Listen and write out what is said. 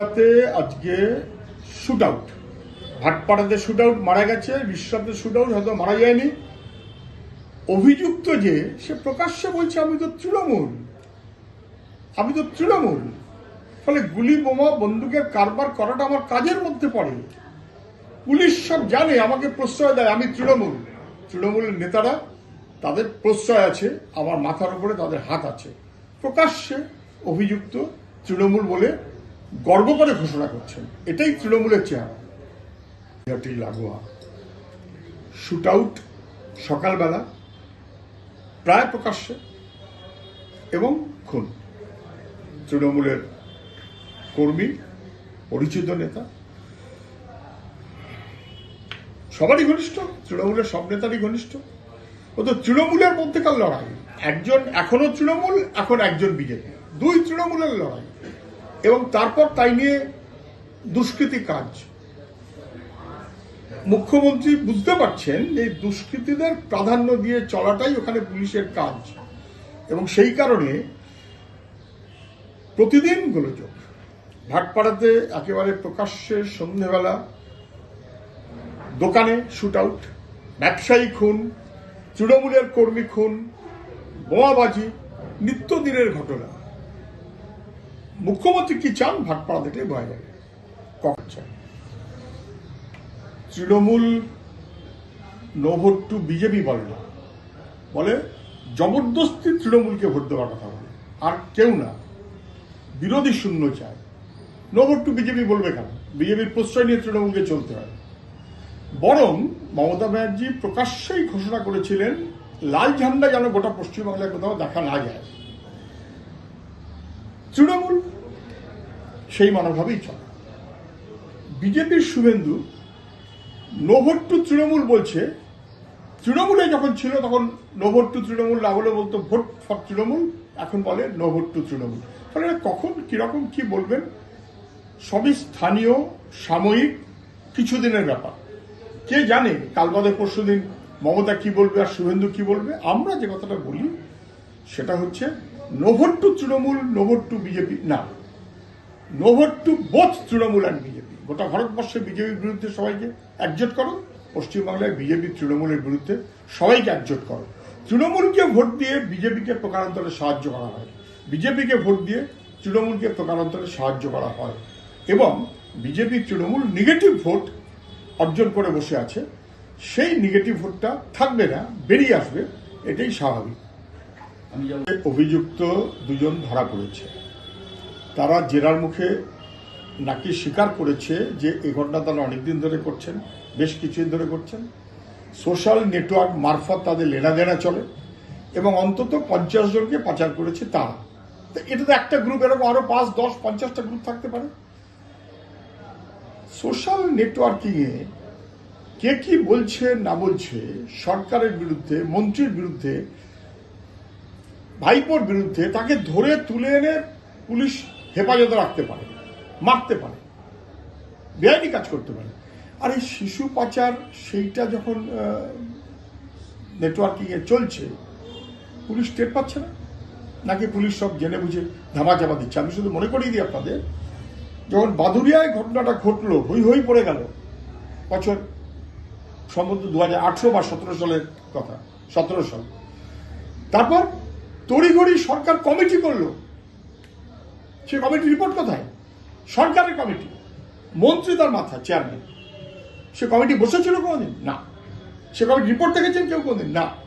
আজকে shoot out ভাটপাড়াতে shoot out মারা গেছে শুট আউট হয়তো মারা যায়নি। অভিযুক্ত যে, সে প্রকাশ্যে বলছে, আমি তো তৃণমূল। আমি তো তৃণমূল। ফলে গুলি, বোমা, বন্দুকের কারবার করাটা আমার কাজের মধ্যে পড়ে। পুলিশ সব জানে, আমাকে প্রশ্রয় দেয়, আমি তৃণমূল। তৃণমূলের নেতারা তাদের প্রশ্রয় আছে, আমার মাথার উপরে তাদের হাত আছে। প্রকাশ্যে অভিযুক্ত তৃণমূল বলে গর্ব করে ঘোষণা করছেন। এটাই তৃণমূলের বিরাটি লাগোয়া। শুট আউট সকালবেলা, প্রায় প্রকাশ্যে, এবং খুন। তৃণমূলের কর্মী, পরিচিত নেতা, সবারই ঘনিষ্ঠ, তৃণমূলের সব নেতারই ঘনিষ্ঠ। ও তো তৃণমূলের মধ্যেকার লড়াই, একজন এখনও তৃণমূল, এখন একজন বিজেপি। দুই তৃণমূলের লড়াই। এবং তারপর তাই নিয়ে দুষ্কৃতি কাজ। মুখ্যমন্ত্রী বুঝতে পারছেন যে দুষ্কৃতীদের প্রাধান্য দিয়ে চলাটাই ওখানে পুলিশের কাজ। এবং সেই কারণে প্রতিদিন গোলযোগ। ভাটপাড়াতে একেবারে প্রকাশ্যে সন্ধেবেলা দোকানে শুট আউট ব্যবসায়ী খুন, তৃণমূলের কর্মী খুন, বোমাবাজি, নিত্যদিনের ঘটনা। মুখ্যমন্ত্রী কি চান? ভাটপাড়া থেকে ভয় লাগে কখন চান? Trinamool no vote to BJP বলে না। বলে জবরদস্তি তৃণমূলকে ভোট দেওয়ার কথা বলে। আর কেউ না। বিরোধী শূন্য চায়। নো ভোট টু বিজেপি বলবে কেন? বিজেপির প্রশ্রয় নিয়ে তৃণমূলকে চলতে হয়। বরং মমতা ব্যানার্জি প্রকাশ্যেই ঘোষণা করেছিলেন, লাল ঝান্ডা যেন গোটা পশ্চিমবাংলায় কোথাও দেখা না যায়। তৃণমূল সেই মনোভাবেই চলে। বিজেপির শুভেন্দু নোভোট টু তৃণমূল বলছে, তৃণমূলে যখন ছিল তখন নোভোট টু তৃণমূল না বলে বলতো ভোট ফর তৃণমূল, এখন বলে নোভোট টু তৃণমূল ফলে কখন, কীরকম, কি বলবেন? সবই স্থানীয়, সাময়িক, কিছুদিনের ব্যাপার। কে জানে, কাল বাদে পরশু দিন মমতা কি বলবে আর শুভেন্দু কি বলবে? আমরা যে কথাটা বলি, সেটা হচ্ছে no vote to Trinamool no vote to BJP, না। No vote to both Trinamool and BJP. গোটা ভারতবর্ষে বিজেপির বিরুদ্ধে সবাইকে একজোট করো পশ্চিমবাংলায় বিজেপি তৃণমূলের বিরুদ্ধে সবাইকে একজোট করো। তৃণমূলকে ভোট দিয়ে বিজেপিকে প্রকারান্তরে সাহায্য করা হয়। বিজেপিকে ভোট দিয়ে তৃণমূলকে প্রকারান্তরে সাহায্য করা হয়। এবং বিজেপি তৃণমূল নেগেটিভ ভোট অর্জন করে বসে আছে। সেই নেগেটিভ ভোটটা থাকবে না বেরিয়ে আসবে এটাই স্বাভাবিক। অভিযুক্ত দুজন ধরা পড়েছে। তারা জেরার মুখে নাকি স্বীকার করেছে যে এই ঘটনা তারা অনেকদিন ধরে করছেন, বেশ কিছুদিন ধরে করছেন। সোশ্যাল নেটওয়ার্ক মারফত তাদের লেনাদেনা চলে এবং অন্তত পঞ্চাশ জনকে পাচার করেছে তারা। তো এটা তো একটা গ্রুপ এরকম আরও পাঁচ, দশ, পঞ্চাশটা গ্রুপ থাকতে পারে। সোশ্যাল নেটওয়ার্কিংয়ে কে কি বলছে, না বলছে, সরকারের বিরুদ্ধে, মন্ত্রীর বিরুদ্ধে, ভাইপোর বিরুদ্ধে তাকে ধরে তুলে এনে পুলিশ হেফাজতে রাখতে পারে, মারতে পারে, বেআইনি কাজ করতে পারে। আর এই শিশু পাচার, সেইটা যখন নেটওয়ার্কিংয়ে চলছে, পুলিশ টের পাচ্ছে না? নাকি পুলিশ সব জেনে বুঝে ধামাচাপা দিচ্ছে? আমি শুধু মনে করিয়ে দিই আপনাদের, যখন বাদুরিয়ায় ঘটনাটা ঘটলো, হই হই পড়ে গেল, বছর সম্ভবত দু হাজার আঠেরো বা সতেরো সালের কথা, সতেরো সাল। তারপর তড়িঘড়ি সরকার কমিটি করল সে কমিটি রিপোর্ট কোথায়? সরকারের কমিটি। মন্ত্রী তার মাথা চেয়ারম্যান সে কমিটি বসেছিল কোনোদিন? না। সে কমিটি রিপোর্ট দেখেছেন কেউ কোনোদিন? না।